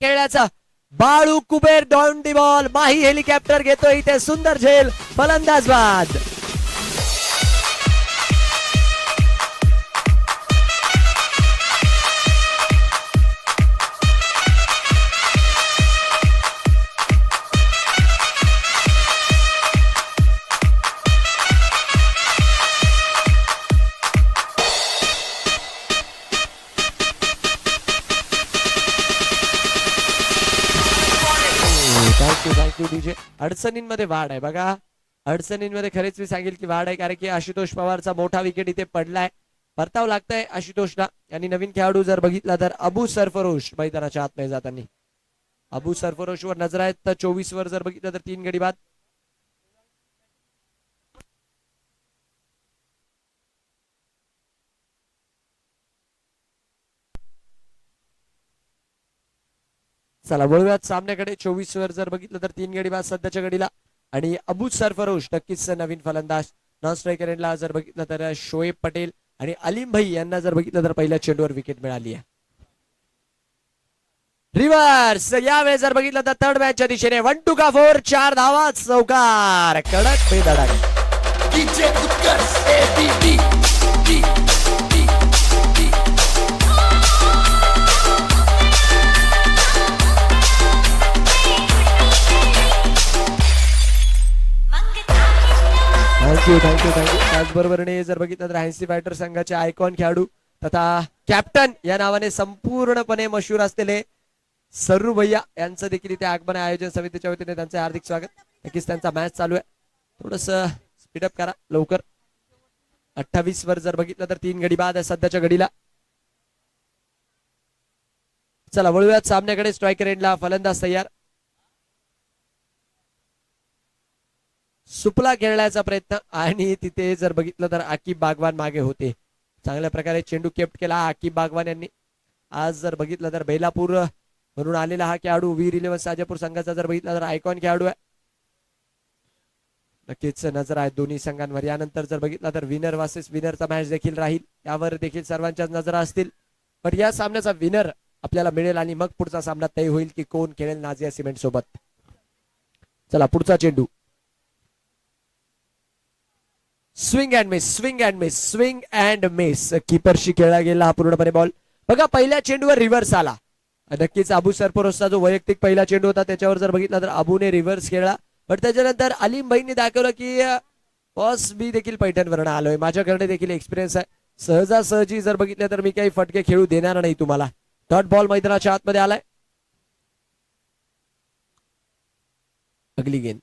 खेळण्याचा. Balu Kuber don ball Mahi helicopter घेतो इथे सुंदर झेल फलंदाजबाद अडचणींमध्ये वाढ आहे. बघा अडचणींमध्ये खरेच मी सांगेल की वाढ आहे कारण की आशुतोष पवारचा मोठा विकेट इथे पडलाय. परताव लागतंय आशुतोषला. आणि नवीन खेळाडू जर बघितला तर अबू सरफरोश मैदानाच्या आतमध्ये जाताना. अबू सरफरोश वर नजर आहेत. तर चोवीस वर जर बघितलं तर तीन गडी बाद. चला वळूयात सामन्याकडे. चोवीस वर जर बघितलं तर तीन गडी बाद सध्याच्या गडीला आणि अबू सरफरोश नक्कीच नवीन फलंदाज. नॉन स्ट्रायकर एंडला जर बघितलं तर शोएब पटेल आणि अलीम भाई यांना जर बघितलं तर पहिल्या चेंडूवर विकेट मिळाली आहे. रिव्हर्स यावेळेस जर बघितलं तर थर्ड मॅचच्या दिशेने वन टू का फोर चार धावा चौकार. कडक बेदडा. Thank you thank you thank you त्याचबरोबरीने जर बघितलं तर हॅन्सी फायटर संघाचे आयकॉन खेळाडू तथा कॅप्टन या नावाने संपूर्णपणे मशहूर असलेले सर्रू भैया यांचं देखील इथे आगमन आयोजन समितीच्या वतीने त्यांचं हार्दिक स्वागत. नक्कीच त्यांचा मॅच चालू आहे. थोडस स्पीडअप करा लवकर. अठ्ठावीस वर जर बघितलं तर तीन गडी बाद आहे सध्याच्या घडीला. चला वळूयात सामन्याकडे. स्ट्रायकर एंडला फलंदाज तयार. सुपला खेळण्याचा प्रयत्न. आणि तिथे जर बघितलं तर आकिब बागवान मागे होते. चांगल्या प्रकारे चेंडू केप्ट केला आकिब बागवान यांनी. आज जर बघितलं तर बैलापूर म्हणून आलेला हा खेळाडू. वीर इलेव्हन साजापूर संघाचा जर बघितला तर आयकॉन खेळाडू आहे. नक्कीच नजर आहे दोन्ही संघांवर. यानंतर जर बघितला तर विनर वासेस विनरचा मॅच देखील राहील. यावर देखील सर्वांच्याच नजरा असतील. पण या सामन्याचा विनर आपल्याला मिळेल आणि मग पुढचा सामना तय होईल की कोण खेळेल नाझिया सिमेंट सोबत चला पुढचा चेंडू. Swing and miss swing and miss swing and miss कीपरशी खेळला गेला हा पूर्णपणे बॉल बघा पहिल्या चेंडूवर रिव्हर्स आला. नक्कीच अबू सरपोरोसचा जो वैयक्तिक पहिला चेंडू होता त्याच्यावर जर बघितला तर अबूने रिव्हर्स खेळला. पण त्याच्यानंतर अलीम भाईंनी दाखवलं की बॉस मी देखील पैठणवरनं आलोय. माझ्याकडे देखील एक्सपिरियन्स आहे. सहजासहजी जर बघितलं तर मी काही फटके खेळू देणार नाही तुम्हाला. डॉट बॉल मैदानाच्या आतमध्ये आलाय. अगली गेंद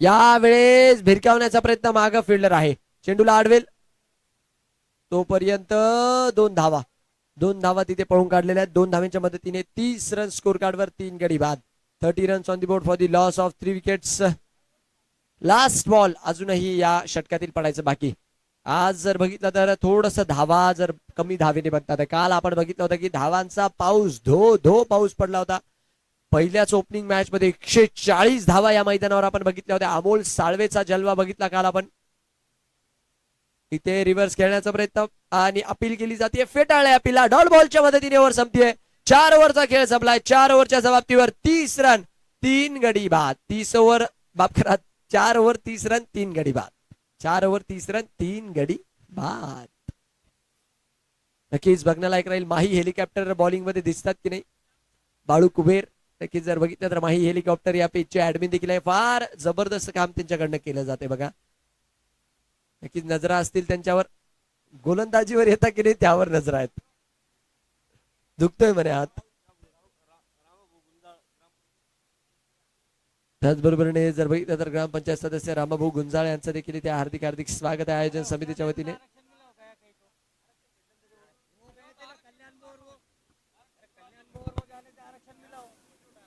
यावेळेस भिरकावण्याचा प्रयत्न माग फिल्डर आहे. चेंडूला आडवेल. तोपर्यंत दोन धावा. दोन धावा तिथे पळून काढलेल्या आहेत. दोन धाव्यांच्या मदतीने तीस रन स्कोर कार्डवर तीन गडी बाद. Thirty runs on the board for the loss of three wickets last ball अजूनही या षटकातील पडायचं बाकी. आज जर बघितलं तर थोडस धावा जर कमी धावेने बघतात. काल आपण बघितलं होतं की धावांचा पाऊस धो धो पाऊस पडला होता. पहिल्याच ओपनिंग मॅच मध्ये एकशे चाळीस धावा या मैदानावर आपण बघितल्या होत्या. अमोल साळवेचा जलवा बघितला काल आपण. इथे रिव्हर्स खेळण्याचा प्रयत्न आणि अपील केली जाते फेटाळले अपीलला. डॉल बॉलच्या मदतीने ओव्हर संपतीये. चार ओव्हरचा खेळ संपलाय. चार ओव्हरच्या समाप्तीवर तीस रन तीन गडी बाद. तीस ओव्हर बाप करा चार ओव्हर तीस रन तीन गडी बाद. चार ओव्हर तीस रन तीन गडी बाद. नक्कीच बघण्यालायक राहील. माही हेलिकॉप्टर बॉलिंगमध्ये दिसतात की नाही? बाळू कुबेर नक्कीच जर बघितलं तर माही हेलिकॉप्टर या पेजचे ऍडमिन देखील आहे. फार जबरदस्त काम त्यांच्याकडनं केलं जाते बघा. नक्कीच नजरा असतील त्यांच्यावर. गोलंदाजीवर येता की नाही त्यावर नजरा आहेत. दुखतोय म्हणे हात. त्याचबरोबरीने जर बघितलं तर ग्रामपंचायत सदस्य रामाभाऊ गुंजाळ यांचं देखील इथे हार्दिक हार्दिक स्वागत आहे आयोजन समितीच्या वतीने.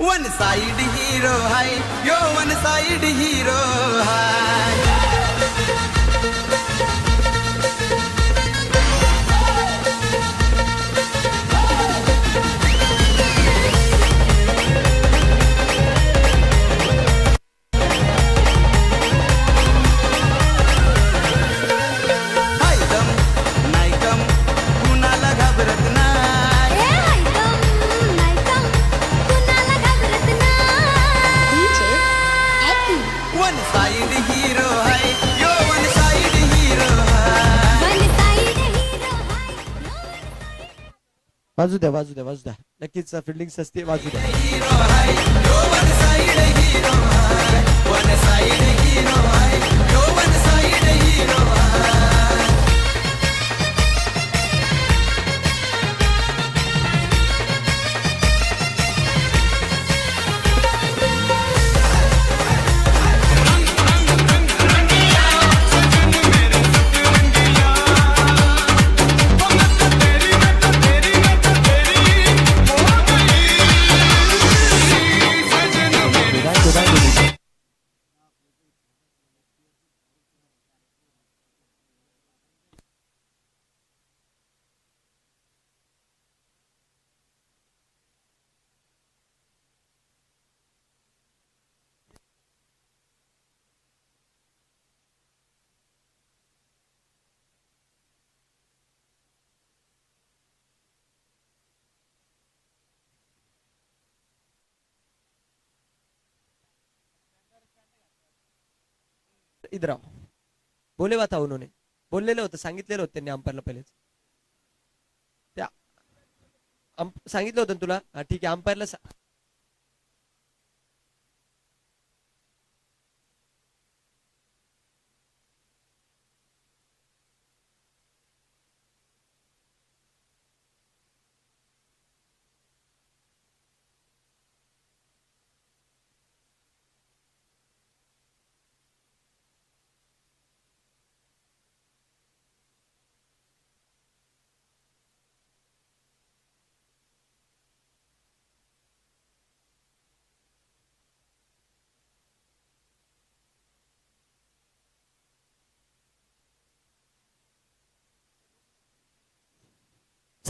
One side hero high, yo one side hero high. द्या वाजू द्या वाजू द्या. नक्कीच फिल्डिंग सस्ती वाजू द्या. इधर आओ। बोले हुआ था उन्होंने। बोललेलं होतं सांगितलेलं होतं त्यांनी अंपायरला पहिलेच। त्या अंप- सांगितलं होतं ना तुला? हा, ठीक आहे अंपायरला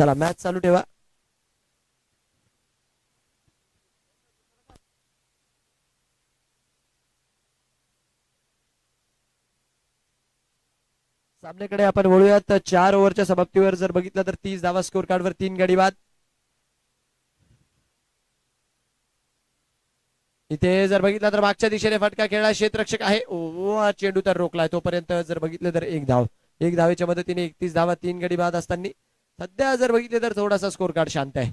चला मॅच चालू ठेवा. सामन्याकडे आपण वळूयात. चार ओव्हरच्या समाप्तीवर जर बघितलं तर तीस धावा स्कोर कार्डवर तीन गडी बाद. इथे जर बघितलं तर मागच्या दिशेने फटका खेळला क्षेत्ररक्षक आहे. ओ चेंडू तर रोखलाय. तोपर्यंत जर बघितलं तर एक धाव. एक धावेच्या मदतीने एकतीस धावा तीन गडी बाद असताना. सध्या जर बघितले तर थोडासा स्कोर कार्ड शांत आहे.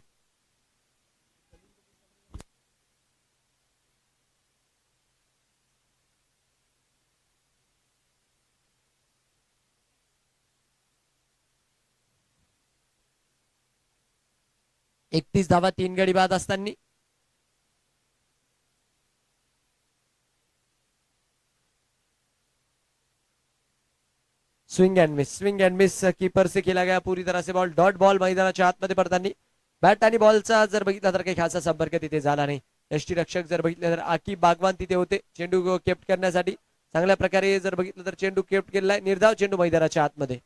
एकतीस धावा तीन गडी बाद असताना. Swing and miss swing and miss keeper से खेला गया पूरी तरह से बॉल डॉट बॉल मैदानाच्या आतमध्ये पडताना. बॅट आणि बॉलचा जर बघितला तर काही खासा संपर्क तिथे झाला नाही. यष्टी रक्षक जर बघितलं तर आकी बागवान तिथे होते. चेंडू केप्ट करण्यासाठी. चांगल्या प्रकारे जर बघितलं तर चेंडू केप्ट केलेला निर्धाव चेंडू मैदानाच्या आतमध्ये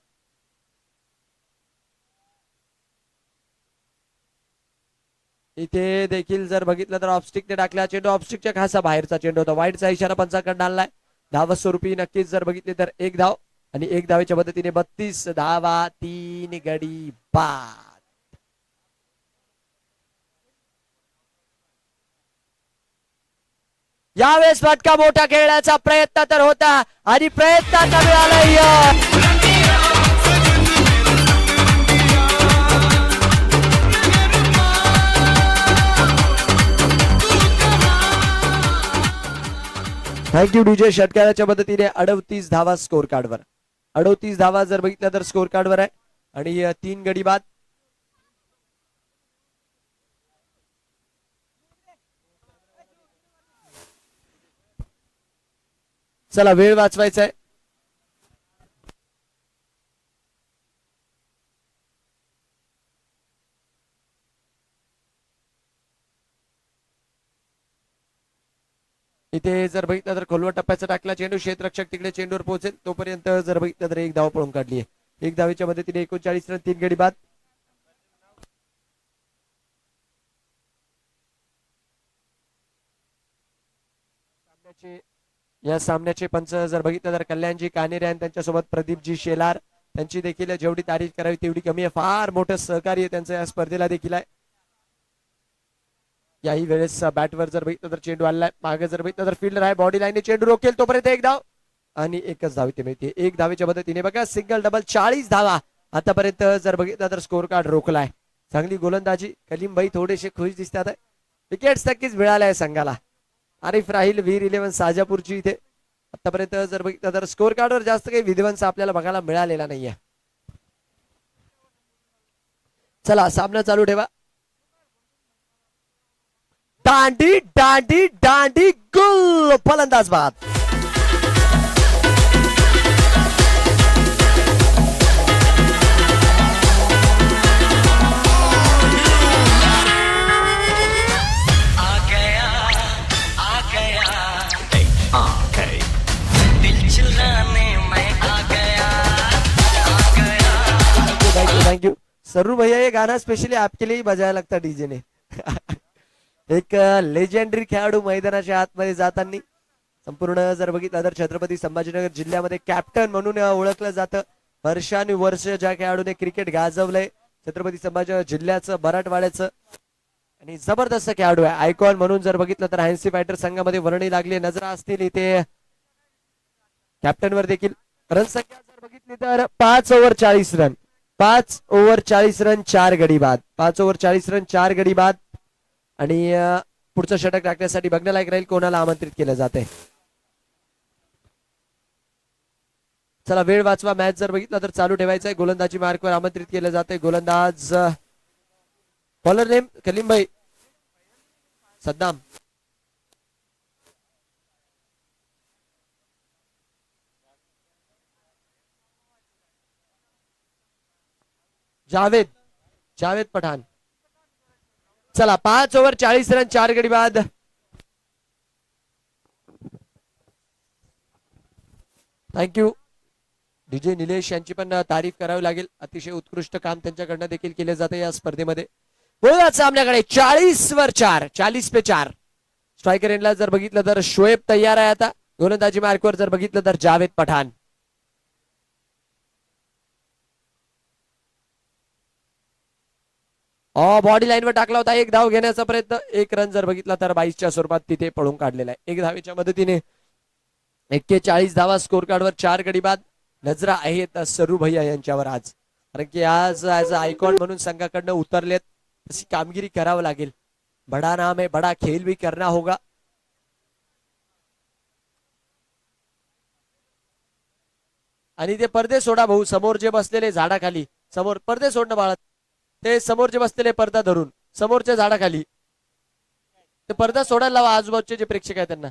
इथे देखील जर बघितलं तर ऑफस्टिकने टाकला चेंडू. ऑफस्टिकच्या खासा बाहेरचा चेंडू होता. वाईटचा इशारा पंचाकडे आणलाय. धाव स्वरूपी नक्कीच जर बघितले तर एक धाव. आणि एक धावेच्या मदतीने बत्तीस धावा तीन गडी बाद. यावेळेस फटका मोठा खेळण्याचा प्रयत्न तर होता आणि प्रयत्नाचा मिळाला थँक्यू डीजे षटकाराच्या मदतीने अडवतीस धावा स्कोर कार्डवर अडोतीस धावा जर बघितल्या तर स्कोर कार्डवर आहे. आणि तीन गडी बाद. चला वेळ वाचवायचा आहे. इथे जर बघितलं तर खोलवर टप्प्याचा टाकला चेंडू क्षेत्ररक्षक तिकडे चेंडूवर पोहोचेल. तोपर्यंत जर बघितलं तर एक धाव पळून काढली आहे. एक धावेच्या मदतीने एकोणचाळीस रन तीन गडी बाद. या सामन्याचे पंच जर बघितलं तर कल्याणजी कानेरे आणि त्यांच्यासोबत प्रदीपजी शेलार. त्यांची देखील जेवढी तारीफ करावी तेवढी कमी आहे. फार मोठं सहकार्य त्यांचं या स्पर्धेला देखील आहे. याही वेळेस बॅटवर जर बघितलं तर चेंडू आलाय मागे जर बघितलं तर फिल्डर आहे. बॉडी लाईनने चेंडू रोखेल तोपर्यंत एक धाव. आणि एकच धाव इथे मिळते. एक धावेच्या मदतीने बघा सिंगल डबल चाळीस धावा. आतापर्यंत जर बघितलं तर स्कोर कार्ड रोखलाय. चांगली गोलंदाजी. कलीमबाई थोडेसे खुश दिसतात. विकेट्स नक्कीच मिळाल्या आहे संघाला. आरिफ राहील वीर इलेव्हन साजापूरची इथे. आतापर्यंत जर बघितलं तर स्कोर कार्डवर जास्त काही विध्वंस आपल्याला बघायला मिळालेला नाहीये. चला सामना चालू ठेवा. दांडी दांडी दांडी गुल फलंदाज बाद. आ गया। आ गया दिल चुराने मैं आ गया आ गया थँक्यू थँक्यू सरू भैया ये गाना स्पेशली आपके लिए ही बजायला लागतं डीजे ने. एक लेजेंडरी खेळाडू मैदानाच्या आतमध्ये जाताना संपूर्ण जर बघितलं तर छत्रपती संभाजीनगर जिल्ह्यामध्ये कॅप्टन म्हणून ओळखलं जातं. वर्षानुवर्ष ज्या खेळाडूने क्रिकेट गाजवलंय छत्रपती संभाजीनगर जिल्ह्याचं मराठवाड्याचं. आणि जबरदस्त खेळाडू आहे. आयकॉन म्हणून जर बघितलं तर हॅन्सी फायटर संघामध्ये वर्णी लागली नजरा असतील इथे. कॅप्टन वर देखील रन संख्या जर बघितली तर पाच ओव्हर चाळीस रन पाच ओव्हर चाळीस रन चार गडी बाद. पाच ओव्हर चाळीस रन चार गडी बाद. आणि पुढचं षटक टाकण्यासाठी बघण्यालायक राहील कोणाला आमंत्रित केलं जाते चला वेळ वाचवा. मॅच जर बघितला तर चालू ठेवायचं आहे गोलंदाजी मार्कवर आमंत्रित केलं जाते गोलंदाज बॉलर नेम कलीमभाई सद्दाम. जावेद. जावेद पठाण. चला पाच ओव्हर चाळीस रन चार गडी बाद. थँक्यू डीजे निलेश यांची पण तारीफ करावी लागेल. अतिशय उत्कृष्ट काम त्यांच्याकडनं देखील केले जाते या स्पर्धेमध्ये. बोलूयात सामन्याकडे चाळीस वर चार चाळीस पे चार. स्ट्रायकर एंडला जर बघितलं तर शोएब तयार आहे आता. गोलंदाजी मार्कवर जर बघितलं तर जावेद पठाण. बॉडी लाईनवर टाकला होता. एक धाव घेण्याचा प्रयत्न. एक रन जर बघितला तर बाईसच्या स्वरूपात तिथे पळून काढलेला आहे. एक धावेच्या मदतीने एक्केचाळीस धावा स्कोर कार्डवर चार गडी बाद. नजरा आहेत सरू भैया यांच्यावर आज. कारण की आज ऍज आयकॉन म्हणून संघाकडनं उतरलेत. तशी कामगिरी करावं लागेल. बडा नाम आहे बडा खेल भी करना होगा. आणि ते पडदे सोडा भाऊ. समोर जे बसलेले झाडाखाली. समोर पडदे सोडणं बाळा ते समोरचे बसलेले पडदा धरून समोरच्या झाडाखाली. ते पडदा सोडायला लावा आजूबाजूचे जे प्रेक्षक आहेत त्यांना.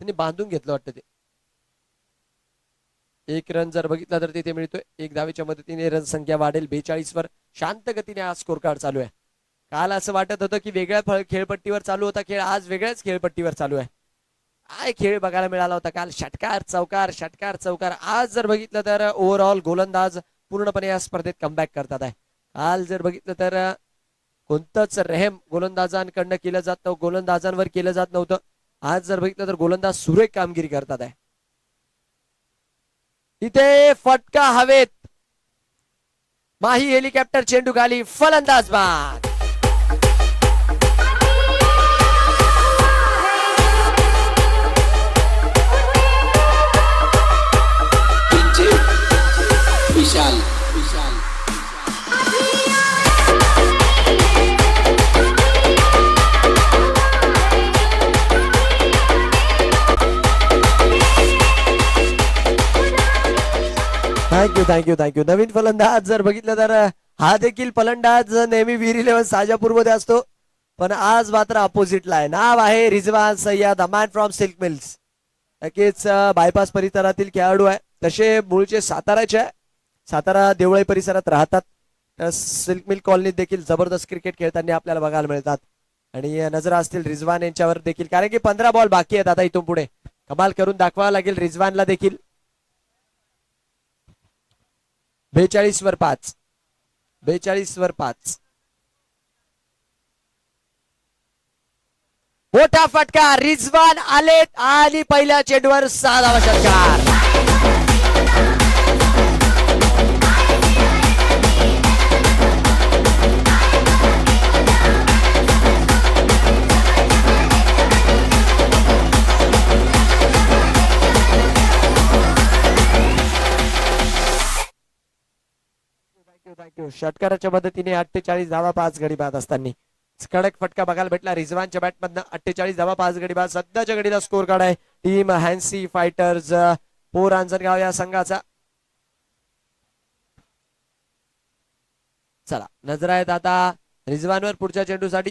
त्यांनी बांधून घेतलं वाटतं ते. एक रन जर बघितला तर तिथे मिळतोय. एक धावेच्या मदतीने रन संख्या वाढेल बेचाळीस वर शांत गतीने आज स्कोर कार्ड चालू आहे. काल असं वाटत होतं की वेगळ्या खेळपट्टीवर चालू होता खेळ आज वेगळ्याच खेळपट्टीवर चालू आहे. काय खेळ बघायला मिळाला होता काल? षटकार चौकार षटकार चौकार. आज जर बघितलं तर ओव्हरऑल गोलंदाज पूर्णपणे या स्पर्धेत कमबॅक करतात आहे. काल जर बघितलं तर कोणतंच रेहम गोलंदाजांकडनं केलं जात नव्हतं गोलंदाजांवर केलं जात नव्हतं. आज जर बघितलं तर गोलंदाज सुरेख कामगिरी करतात आहे. इथे फटका हवेत. माही हेलिकॉप्टर चेंडू खाली फलंदाज बाद. Vishal. Vishal thank you thank you thank you नवीन फलंदाज जर बघितलं तर हा देखील फलंदाज नेहमी वीर इलेव्हन साजापूरमध्ये असतो. पण आज मात्र अपोजिटला आहे. नाव आहे Rizwan Sayyad Aman from silk mills नक्कीच बायपास परिसरातील खेळाडू आहे. तसे मूळचे साताराचे आहे. सातारा देवळाई परिसरात राहतात. सिल्क मिल कॉलनीत देखील जबरदस्त क्रिकेट खेळताना आपल्याला बघायला मिळतात. आणि नजर असतील रिझवान यांच्यावर देखील. कारण की पंधरा बॉल बाकी आहेत आता इथून पुढे. कमाल करून दाखवावा लागेल रिझवानला देखील. बेचाळीस वर पाच. बेचाळीस वर पाच. मोठा फटका. रिझवान आलेत आणि पहिल्या चेंडूवर सहा धावा. षटकार. षटकाराच्या मदतीने अठ्ठेचाळीस धावा पाच गडी बाद असताना. कडक फटका बघायला भेटला. रिझवानच्या बॅटमधनं अठ्ठेचाळीस धावा पाच गडी बाद. सध्याच्या गडीला स्कोर कार्ड आहे. टीम हॅन्सी फायटर्स पोर अंजनगाव या संघाचा. चला नजर आहेत आता रिझवानवर पुढच्या चेंडूसाठी.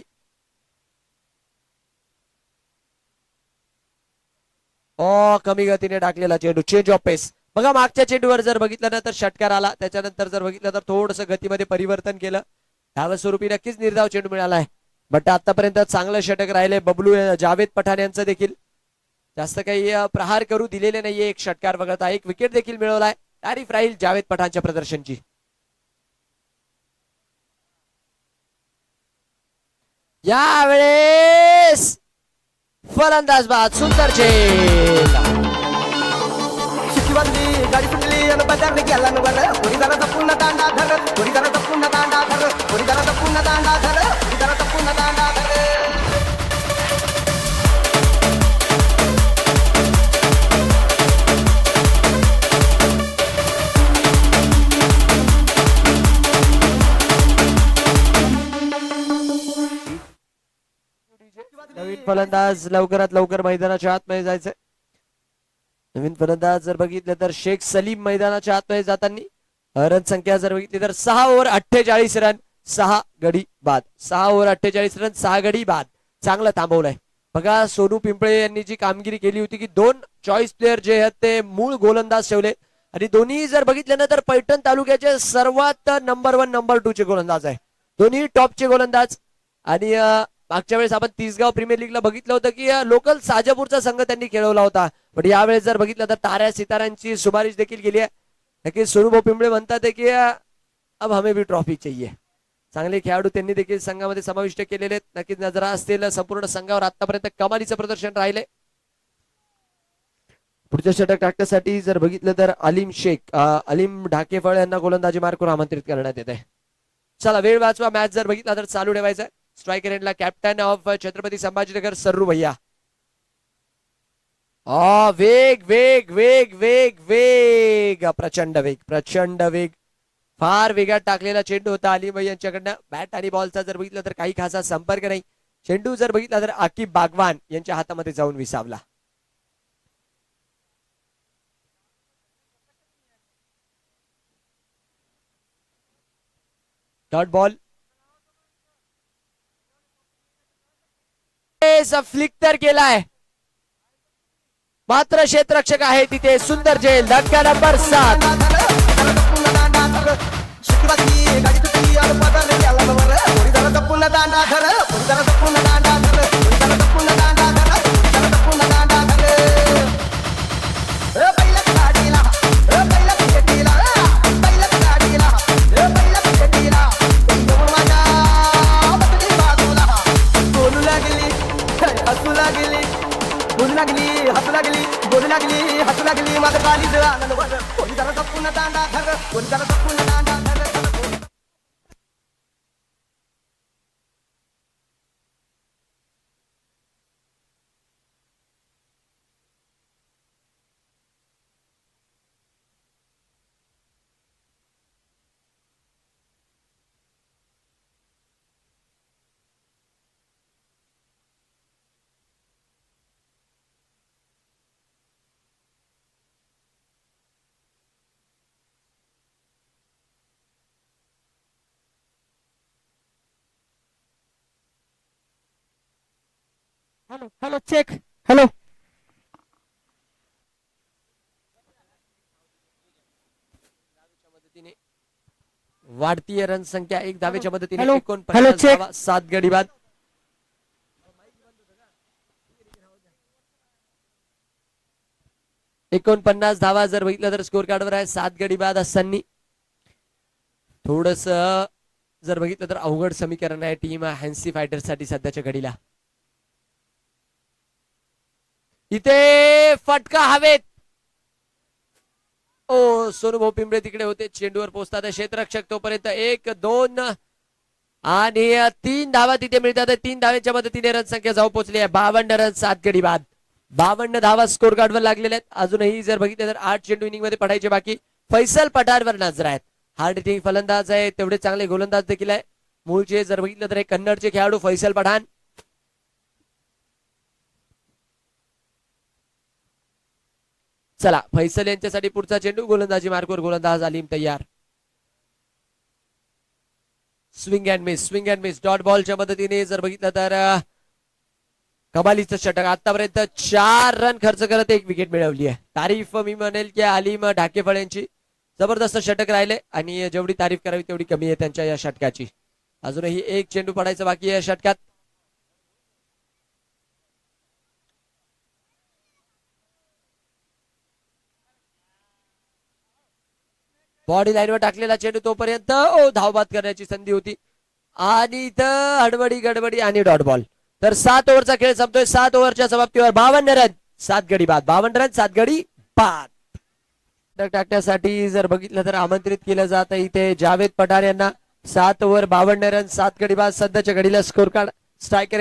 ओ कमी गतीने टाकलेला चेंडू. चेंज ऑफ पेस बघा मागच्या चेंडूवर जर बघितलं ना तर षटकार आला. त्याच्यानंतर जर बघितलं तर थोडस गतीमध्ये परिवर्तन केलं. धाव स्वरूपी नक्कीच निर्धाव चेंडू मिळालाय. बट आतापर्यंत चांगलं षटक राहिले. बबलू जावेद पठाण यांचं देखील. जास्त काही प्रहार करू दिलेले नाहीये. एक षटकार वगळता एक विकेट देखील मिळवलाय. तारीफ राहील जावेद पठाणच्या प्रदर्शनची. यावेळेस फलंदाज बाद सुंदर झेल सुटली आणि बजारने गेला न बरं पोरीदाराचा पुन्हा दांडा धर पोरीदाराचा पुन्हा दांडा धर पोरीदाराचा पुन्हा दांडा धर पोरीदाराचा पुन्हा दांडा धर. नवीन फलंदाज लवकरात लवकर मैदानाच्या आतमध्ये जायचंय. नवीन फलंदाज जर बघितलं तर शेख सलीम मैदानाच्या आतमध्ये जाताना रन संख्या जर बघितली तर सहा ओव्हर अठ्ठेचाळीस रन सहा गडी बाद. सहा ओव्हर अठ्ठेचाळीस रन सहा गडी बाद. चांगलं थांबवलंय. बघा सोनू पिंपळे यांनी जी कामगिरी केली होती की दोन चॉईस प्लेअर जे आहेत ते मूळ गोलंदाज ठेवले आणि दोन्ही जर बघितलं ना तर पैठण तालुक्याचे सर्वात नंबर वन नंबर टू चे गोलंदाज आहे. दोन्ही टॉपचे गोलंदाज. आणि मागच्या वेळेस आपण तिसगाव प्रीमियर लीगला बघितलं होतं की लोकल साजापूरचा संघ त्यांनी खेळवला होता. पण यावेळेस जर बघितलं तर ताऱ्या सितारांची सुमारीश देखील गेली आहे. नक्कीच सोनूभाऊ पिंबळे म्हणतात की अब हमें भी ट्रॉफी चाहिए. चांगले खेळाडू त्यांनी देखील संघामध्ये समाविष्ट केलेले आहेत. नक्कीच नजरा असतील संपूर्ण संघावर आतापर्यंत कमालीचं प्रदर्शन राहिले पुढच्या षटक टाकण्यासाठी जर बघितलं तर अलीम शेख अं, अलीम ढाकेफळ यांना गोलंदाजी मार्कवर आमंत्रित करण्यात येत आहे चला वेळ वाचवा. मॅच जर बघितला तर चालू ठेवायचा स्ट्रायकर एंडला कॅप्टन ऑफ छत्रपती संभाजीनगर सर्रू भैया आ वेग वेग वेग वेग वेग प्रचंड वेग प्रचंड वेग फार वेगात टाकलेला चेंडू होता अली भाई यांच्याकडनं. बॅट आणि बॉलचा जर बघितलं तर काही खासा संपर्क नाही. चेंडू जर बघितला तर आकिब बागवान यांच्या हातामध्ये जाऊन विसावला. डॉट बॉल फ्लिक तर केलाय. मात्र क्षेत्रक्षक आहे तिथे सुंदर जेल धक्का नंबर सात. शिकवाची आणि पुन्हा दांडा धर पुन्हा दांडा दांडा हॅलो हॅलो चेक हॅलो वाढतीय रन संख्या एक धावेच्या मदतीने एकोणपन्नास धावा सात गडी बाद. एकोणपन्नास धावा जर बघितलं तर स्कोर कार्डवर आहे सात गडी बाद असताना थोडस जर बघितलं तर अवघड समीकरण आहे टीम हॅन्सी फायटरसाठी सध्याच्या घडीला. इथे फटका हवेत. ओ सोनुभाऊ पिंबळे तिकडे होते. चेंडूवर पोहोचतात क्षेत्ररक्षक. तोपर्यंत एक दोन आणि तीन धावा तिथे मिळतात. तीन धावेच्या मदतीने रनसंख्या जाऊ पोहोचली आहे. बावन्न रन सात गडी बाद. बावन्न धावा स्कोर कार्डवर लागलेल्या आहेत. अजूनही जर बघितलं तर आठ चेंडू इनिंगमध्ये पडायचे बाकी. फैसल पठारवर नजर आहेत. हार्ड हिटिंग फलंदाज आहे. तेवढे चांगले गोलंदाज देखील आहे. मूळचे जर बघितलं तर हे कन्नडचे खेळाडू फैसल पठाण. चला फैसल यांच्यासाठी पुढचा चेंडू गोलंदाजी मार्कवर गोलंदाज अलीम तयार. Swing and miss swing and miss dot बॉलच्या मदतीने जर बघितलं तर अं, कमालीचं षटक. आतापर्यंत चार रन खर्च करत एक विकेट मिळवली आहे. तारीफ मी म्हणेल की अलीम ढाकेफळ यांची जबरदस्त षटक राहिले आणि जेवढी तारीफ करावी तेवढी कमी आहे त्यांच्या या षटकाची. अजूनही एक चेंडू पडायचा बाकी आहे या षटकात. बॉडी लाईनवर टाकलेला चेंडू तोपर्यंत ओ धावबाद करण्याची संधी होती. आणि इथं हडबडी गडबडी आणि डॉट बॉल. तर सात ओव्हरचा खेळ संपतोय. सात ओव्हरच्या समाप्तीवर बावन्न रन. सात गडी बाद. बावन्न रन सात गडी बाद. टाकण्यासाठी जर बघितलं तर आमंत्रित केलं जात इथे जावेद पठार यांना. सात ओव्हर बावन्न रन सात गडी बाद. सध्याच्या घडीला स्कोर कार्ड स्ट्रायकर